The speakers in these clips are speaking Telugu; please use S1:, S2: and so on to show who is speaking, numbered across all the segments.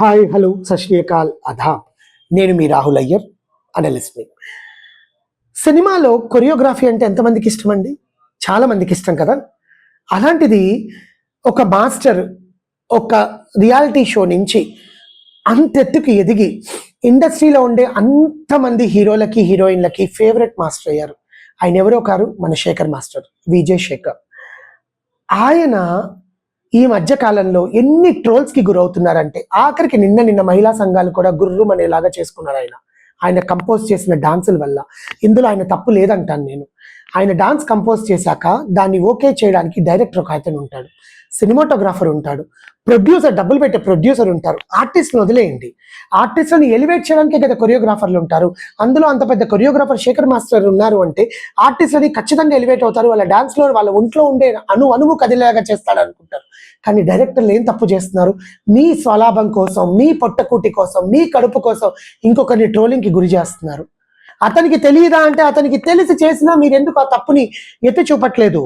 S1: Hi hello Sat Sri Akal Adha. అధాబ్ నేను మీ రాహుల్ అయ్యర్ అనలిస్ట్ని సినిమాలో కొరియోగ్రఫీ అంటే ఎంతమందికి ఇష్టం అండి చాలామందికి ఇష్టం కదా? అలాంటిది ఒక మాస్టర్ ఒక రియాలిటీ షో నుంచి అంతెత్తుకు ఎదిగి ఇండస్ట్రీలో ఉండే అంతమంది హీరోలకి హీరోయిన్లకి ఫేవరెట్ మాస్టర్ అయ్యారు. ఆయన ఎవరో కారు? మన శేఖర్ మాస్టర్ విజయ్ శేఖర్. ఆయన ఈ మధ్య కాలంలో ఎన్ని ట్రోల్స్కి గురవుతున్నారంటే ఆఖరికి నిన్న నిన్న మహిళా సంఘాలు కూడా గుర్రుమనేలాగా చేసుకున్నారు ఆయన. ఆయన కంపోజ్ చేసిన డాన్సుల వల్ల. ఇందులో ఆయన తప్పు లేదంటాను నేను. ఆయన డాన్స్ కంపోజ్ చేశాక దాన్ని ఓకే చేయడానికి డైరెక్టర్ ఒక అతను ఉంటాడు. సినిమాటోగ్రాఫర్ ఉంటాడు. ప్రొడ్యూసర్ డబ్బులు పెట్టే ప్రొడ్యూసర్ ఉంటారు. ఆర్టిస్ట్ని వదిలేయండి. ఆర్టిస్ట్ని ఎలివేట్ చేయడానికి కదా కొరియోగ్రాఫర్లు ఉంటారు. అందులో అంత పెద్ద కొరియోగ్రాఫర్ శేఖర్ మాస్టర్ ఉన్నారు అంటే ఆర్టిస్ట్ అది ఖచ్చితంగా ఎలివేట్ అవుతారు. వాళ్ళ డాన్స్లో వాళ్ళ ఒంట్లో ఉండే అణు అణువు కదిలేలాగా చేస్తాడు అనుకుంటారు కానీ డైరెక్టర్లు ఏం తప్పు చేస్తున్నారు? మీ స్వలాభం కోసం మీ పొట్టకూటి కోసం మీ కడుపు కోసం ఇంకొకరిని ట్రోలింగ్కి గురి చేస్తున్నారు. అతనికి తెలియదా అంటే అతనికి తెలిసి చేసినా మీరు ఎందుకు ఆ తప్పుని ఎత్తి చూపట్లేదు?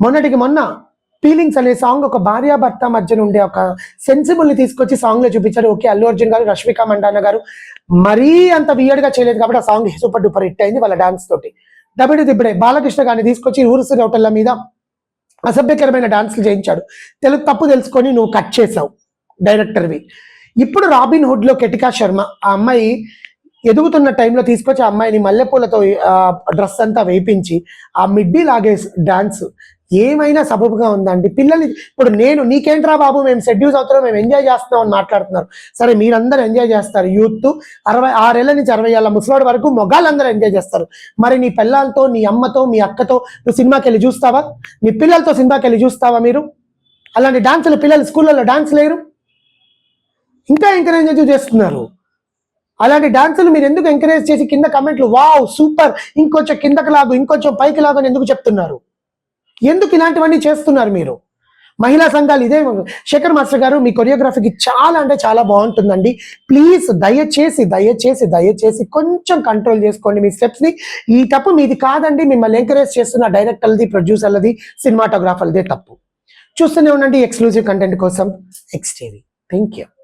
S1: మొన్నటికి మొన్న ఫీలింగ్స్ అనే సాంగ్ ఒక భార్యాభర్త మధ్యన ఉండే ఒక సెన్సిబుల్ని తీసుకొచ్చి సాంగ్లో చూపించారు ఓకే అల్లు అర్జున్ గారు రష్మిక మండాన గారు మరీ అంత వియర్డ్గా చేయలేదు కాబట్టి ఆ సాంగ్ సూపర్ డూపర్ హిట్ అయింది వాళ్ళ డాన్స్ తోటి. దబిడి దిబ్బడే బాలకృష్ణ గారిని తీసుకొచ్చి ఊరుసు హోటళ్ళ మీద అసభ్యకరమైన డాన్స్లు చేయించాడు. తెలుగు తప్పు తెలుసుకొని నువ్వు కట్ చేసావు డైరెక్టర్వి. ఇప్పుడు రాబిన్ హుడ్లో కెటికా శర్మ ఆ అమ్మాయి ఎదుగుతున్న టైంలో తీసుకొచ్చి ఆ అమ్మాయిని మల్లెపూలతో డ్రెస్ అంతా వేయించి ఆ మిడ్డీ లాగే డాన్స్ ఏమైనా సబబుగా ఉందండి? పిల్లలు ఇప్పుడు నేను నీకేంట్రా బాబు? మేము షెడ్యూల్స్ అవుతున్నాం మేము ఎంజాయ్ చేస్తున్నాం అని మాట్లాడుతున్నారు. సరే మీరందరూ ఎంజాయ్ చేస్తారు. యూత్ అరవై ఆరేళ్ళ నుంచి అరవై ఏళ్ళ ముసలాడు వరకు మొగాళ్ళందరూ ఎంజాయ్ చేస్తారు. మరి నీ పిల్లలతో నీ అమ్మతో మీ అక్కతో నువ్వు సినిమాకి వెళ్ళి చూస్తావా? నీ పిల్లలతో సినిమాకి వెళ్ళి చూస్తావా మీరు? అలాంటి డాన్సులు పిల్లలు స్కూళ్ళలో డాన్స్ లేరు? ఇంకా ఎంకరేజ్ చేస్తున్నారు. అలాంటి డాన్సులు మీరు ఎందుకు ఎంకరేజ్ చేసి కింద కమెంట్లు? Wow super! ఇంకొంచెం కిందకి లాగు ఇంకొంచెం పైకి లాగు అని ఎందుకు చెప్తున్నారు? ఎందుకు ఇలాంటివన్నీ చేస్తున్నారు మీరు? మహిళా సంఘాలు ఇదే శేఖర్ మాస్టర్ గారు మీ కొరియోగ్రఫీకి చాలా అంటే చాలా బాగుంటుందండి. ప్లీజ్ దయచేసి దయచేసి దయచేసి కొంచెం కంట్రోల్ చేసుకోండి మీ స్టెప్స్ని. ఈ తప్పు మీది కాదండి. మిమ్మల్ని ఎంకరేజ్ చేస్తున్న డైరెక్టర్లది ప్రొడ్యూసర్లది సినిమాటోగ్రాఫర్లదే తప్పు. చూస్తూనే ఉండండి ఎక్స్క్లూజివ్ కంటెంట్ కోసం. X TV thank you